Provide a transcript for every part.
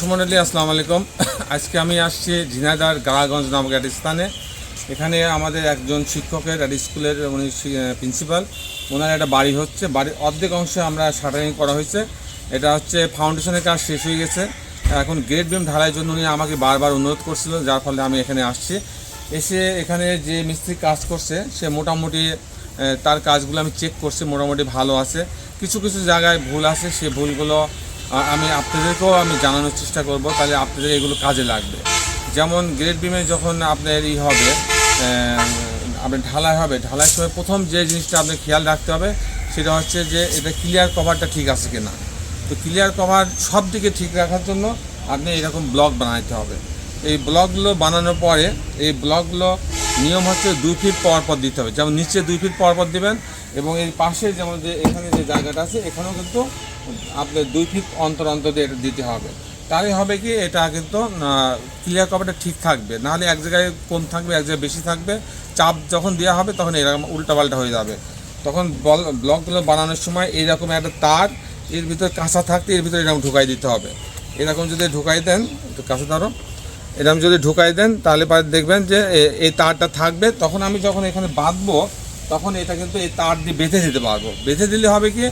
সুমনআলী আসসালামু আলাইকুম। আজকে আমি আসছি ঝিনাইদার গাড়াগঞ্জ নামক একটা স্থানে। এখানে আমাদের একজন শিক্ষকের একটা স্কুলের, উনি প্রিন্সিপাল। ওনার একটা বাড়ি হচ্ছে, বাড়ির অর্ধেক অংশে আমরা শাটারিং করা হয়েছে। এটা হচ্ছে ফাউন্ডেশনের কাজ শেষ হয়ে গেছে। এখন গেট বিম ঢালাইয়ের জন্য উনি আমাকে বারবার অনুরোধ করছিল, যার ফলে আমি এখানে আসছি। এসে এখানে যে মিস্ত্রি কাজ করছে, সে মোটামুটি তার কাজগুলো আমি চেক করছি, মোটামুটি ভালো আছে। কিছু কিছু জায়গায় ভুল আছে, সে ভুলগুলো আমি আপনাদেরকেও আমি জানানোর চেষ্টা করব, তাহলে আপনাদের এগুলো কাজে লাগবে। যেমন গ্রেড বিমে যখন আপনার ই হবে আপনার ঢালাই হবে ঢালাই সময় প্রথম যে জিনিসটা আপনার খেয়াল রাখতে হবে, সেটা হচ্ছে যে এটা ক্লিয়ার কভারটা ঠিক আছে কি না তো ক্লিয়ার কভার সব দিকে ঠিক রাখার জন্য আপনি এরকম ব্লক বানাইতে হবে। এই ব্লকগুলো বানানোর পরে, এই ব্লকগুলো নিয়ম হচ্ছে দুই ফিট পর পর দিতে হবে। যেমন নিচে দুই ফিট পর পর দেবেন, এবং এই পাশে যেমন যে এখানে যে জায়গাটা আছে, এখানেও কিন্তু আপনার দুই ফিট অন্তর অন্তর দিয়ে এটা দিতে হবে। তাহলে হবে কি, এটা কিন্তু ক্লিয়ার কভারটা ঠিক থাকবে। নাহলে এক জায়গায় কম থাকবে, এক জায়গায় বেশি থাকবে। চাপ যখন দেওয়া হবে, তখন এরকম উল্টাপাল্টা হয়ে যাবে। তখন বল ব্লকগুলো বানানোর সময় এইরকম একটা তার, এর ভিতরে কাঁচা থাকতে এর ভিতরে এরকম ঢুকাই দিতে হবে। এরকম যদি ঢুকাই দেন, একটু কাঁচা ধরো এরকম যদি ঢুকাই দেন, তাহলে পরে দেখবেন যে এই তারটা থাকবে। তখন আমি যখন এখানে বাঁধবো, তখন এটা কিন্তু এই তার দিয়ে বেঁধে দিতে পারব। বেঁধে দিলে হবে কি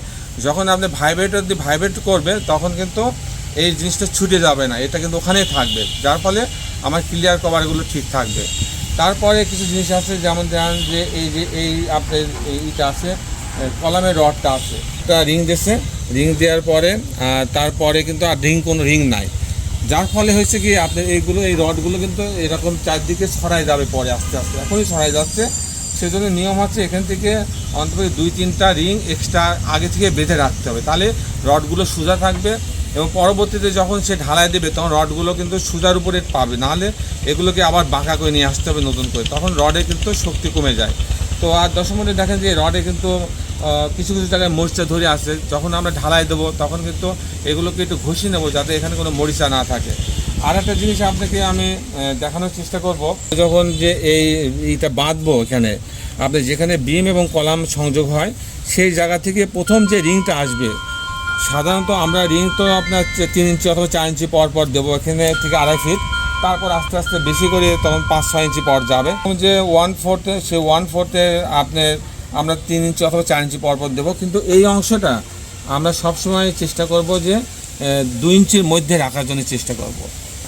যখন আপনি ভাইব্রেটর দিয়ে ভাইব্রেট করবে, তখন কিন্তু এই জিনিসটা ছুটে যাবে না। এটা কিন্তু ওখানেই থাকবে। যার ফলে আমার ক্লিয়ার কভারগুলো ঠিক থাকবে। তারপরে কিছু জিনিস আছে, যেমন ধরেন যে এই যে এই আপনার এইটা আছে কলামের রডটা আছে। একটা রিং দিয়েছে। রিং দেওয়ার পরে তারপরে কিন্তু আর রিং কোনো রিং নাই। যার ফলে হয়েছে কি, আপনার এইগুলো, এই রডগুলো কিন্তু এরকম চারদিকে ছড়াই যাবে পরে, আস্তে আস্তে। এখনই ছড়াই যাচ্ছে। সেজন্য নিয়ম হচ্ছে এখান থেকে অন্তত দুই, তিনটা রিং এক্সট্রা আগে থেকে বেঁধে রাখতে হবে। তাহলে রডগুলো সোজা থাকবে এবং পরবর্তীতে যখন সে ঢালাই দেবে, তখন রডগুলো কিন্তু সোজার উপরে পাবে। নাহলে এগুলোকে আবার বাঁকা করে নিয়ে আসতে হবে নতুন করে। তখন রডে কিন্তু শক্তি কমে যায়। তো আর দশমনে দেখেন যে রডে কিন্তু কিছু কিছু জায়গায় মরিচা ধরে আসে। যখন আমরা ঢালাই দেবো, তখন কিন্তু এগুলোকে একটু ঘষি নেব যাতে এখানে কোনো মরিচা না থাকে। আর একটা জিনিস আপনাকে আমি দেখানোর চেষ্টা করব। যখন যে এই এইটা বাঁধবো এখানে, আপনি যেখানে বিম এবং কলাম সংযোগ হয়, সেই জায়গা থেকে প্রথম যে রিংটা আসবে, সাধারণত আমরা রিং তো আপনার তিন ইঞ্চি অথবা চার ইঞ্চি পর পর দেবো এখানে থেকে আড়াই ফিট। তারপর আস্তে আস্তে বেশি করে তখন পাঁচ, ছয় ইঞ্চি পর যাবে। যে ওয়ান ফোর্থে সে ওয়ান ফোর্থে আপনার আমরা তিন ইঞ্চি অথবা চার ইঞ্চি পর পর দেবো। কিন্তু এই অংশটা আমরা সবসময় চেষ্টা করব যে দুই ইঞ্চির মধ্যে রাখার জন্য চেষ্টা করব।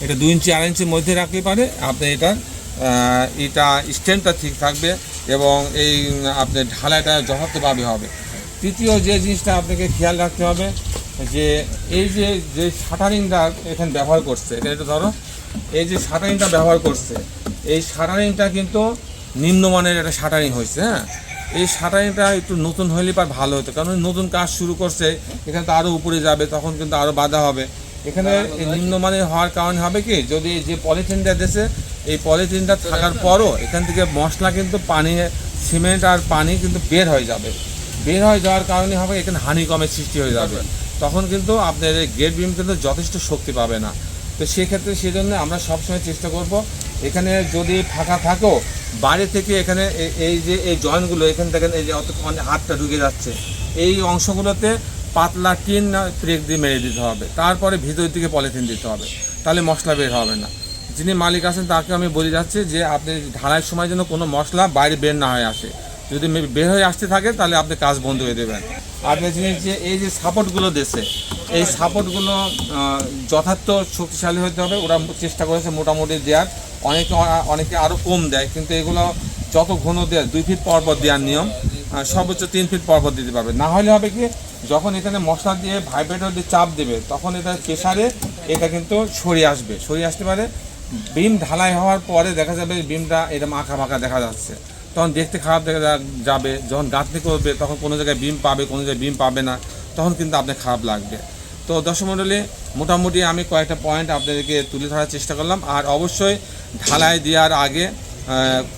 এটা দু ইঞ্চি আড়াই ইঞ্চির মধ্যে রাখলে পারে। আপনি এটা এটা স্ট্যান্ডটা ঠিক থাকবে এবং এই উম, আপনার ঢালাইটা যথার্থভাবে হবে। তৃতীয় যে জিনিসটা আপনাকে খেয়াল রাখতে হবে যে এই যে যে শাটারিংটা এখানে ব্যবহার করছে এটা এটা ধরো এই যে শাটারিংটা ব্যবহার করছে এই শাটারিংটা কিন্তু নিম্নমানের একটা শাটারিং হয়েছে হ্যাঁ? এই শাটারিংটা একটু নতুন হইলে পার ভালো হতো কারণ নতুন কাজ শুরু করছে এখানে তো আরও উপরে যাবে তখন কিন্তু আরও বাধা হবে। এখানে নিম্নমানের হওয়ার কারণে হবে কি, যদি যে পলিথিনটা দেশে এই পলিথিনটা থাকার পরও এখান থেকে মশলা কিন্তু পানি, সিমেন্ট আর পানি কিন্তু বের হয়ে যাবে। বের হয়ে যাওয়ার কারণে হবে এখানে হানিকমের সৃষ্টি হয়ে যাবে। তখন কিন্তু আপনার এই গেট বিম কিন্তু যথেষ্ট শক্তি পাবে না। তো সেক্ষেত্রে সেই জন্য আমরা সবসময় চেষ্টা করব, এখানে যদি ফাঁকা থাকো বাইরে থেকে এখানে এই যে এই জয়েন্টগুলো, এখান থেকে এই যে অত মানে হাতটা ঢুকে যাচ্ছে, এই অংশগুলোতে পাতলা টিন প্রেক দিয়ে মেরে দিতে হবে। তারপরে ভিতর দিকে পলিথিন দিতে হবে। তাহলে মশলা বের হবে না। যিনি মালিক আছেন, তাকে আমি বলে যাচ্ছি যে, আপনি ঢালাইয়ের সময় যেন কোনো মশলা বাইরে বের না হয়ে আসে। যদি বের হয়ে আসতে থাকে, তাহলে আপনি কাজ বন্ধ হয়ে দেবেন। আপনি জিনিস যে, এই যে সাপোর্টগুলো দেশে এই সাপোর্টগুলো যথার্থ শক্তিশালী হতে হবে। ওরা চেষ্টা করেছে মোটামুটি দেওয়ার। অনেকে অনেকে আরও কম দেয়, কিন্তু এগুলো যত ঘন দেয়, দুই ফিট পর পর দেওয়ার নিয়ম। সর্বোচ্চ তিন ফিট পর পর দিতে পারবে। না হলে হবে কি, যখন এখানে মশলা দিয়ে ভাইব্রেটর দিয়ে চাপ দেবে, তখন এটা প্রেশারে এটা কিন্তু সরিয়ে আসবে। সরিয়ে আসতে পারে বিম ঢালাই হওয়ার পরে দেখা যাবে বিমটা এটা মাখা মাখা দেখা যাচ্ছে। তখন দেখতে খারাপ দেখা যাবে, যখন গাঁথনি করবে তখন কোনো জায়গায় বিম পাবে, কোনো জায়গায় বিম পাবে না, তখন কিন্তু আপনার খারাপ লাগবে। তো দশমণ্ডলী মোটামুটি আমি কয়েকটা পয়েন্ট আপনাদেরকে তুলে ধরার চেষ্টা করলাম। আর অবশ্যই ঢালাই দেওয়ার আগে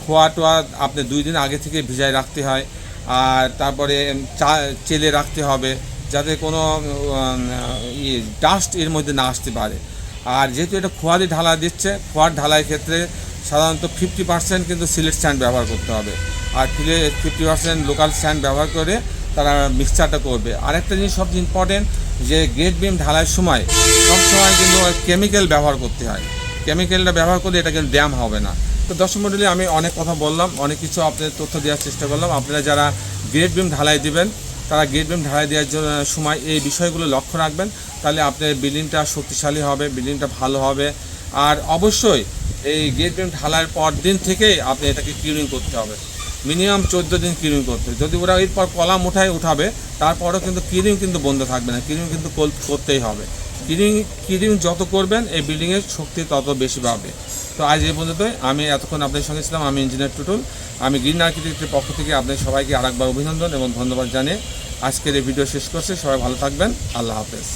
খোয়া টোয়া আপনি দুই দিন আগে থেকে ভিজায় রাখতে হয়। আর তারপরে চা, চেলে রাখতে হবে যাতে কোনো ডাস্ট এর মধ্যে না আসতে পারে। আর যেহেতু এটা খোয়ারি ঢালা দিচ্ছে, খোয়ার ঢালাই ক্ষেত্রে সাধারণত ফিফটি পার্সেন্ট কিন্তু সিলেট স্ট্যান্ড ব্যবহার করতে হবে। আর ফিলে ফিফটি পার্সেন্ট লোকাল স্ট্যান্ড ব্যবহার করে তারা মিক্সচারটা করবে। আরেকটা জিনিস সবচেয়ে ইম্পর্টেন্ট যে গেট বিম ঢালাইয়ের সময় সব সময় কিন্তু কেমিক্যাল ব্যবহার করতে হয়। কেমিক্যালটা ব্যবহার করলে এটা কিন্তু ড্যাম হবে না। তো দর্শক মন্ডলী, আমি অনেক কথা বললাম, অনেক কিছু আপনাদের তথ্য দেওয়ার চেষ্টা করলাম। আপনারা যারা গেট বিম ঢালাই দিবেন, তারা গেট বিম ঢালাই দেওয়ার জন্য সময় এই বিষয়গুলো লক্ষ্য রাখবেন। তাহলে আপনার বিল্ডিংটা শক্তিশালী হবে বিল্ডিংটা ভালো হবে। আর অবশ্যই এই গেট বিম ঢালাইয়ের পর দিন থেকেই আপনি এটাকে কিউরিং করতে হবে। মিনিমাম চোদ্দ দিন কিরিং করতে। হবে। যদি ওরা এরপর কলাম উঠায় উঠাবে, তারপরেও কিন্তু কিরিং কিন্তু বন্ধ থাকবে না। কিরিং কিন্তু করতেই হবে। কিরিং কিডিং যত করবেন, এই বিল্ডিংয়ের শক্তি তত বেশি পাবে তো আজ এই পর্যন্তই। আমি এতক্ষণ আপনাদের সঙ্গে ছিলাম, আমি ইঞ্জিনিয়ার টুটুল। আমি গ্রিন আর্কিটেক্টের পক্ষ থেকে আপনাদের সবাইকে আরেকবার অভিনন্দন এবং ধন্যবাদ জানিয়ে আজকের এই ভিডিও শেষ করছে। সবাই ভালো থাকবেন। আল্লাহ হাফেজ।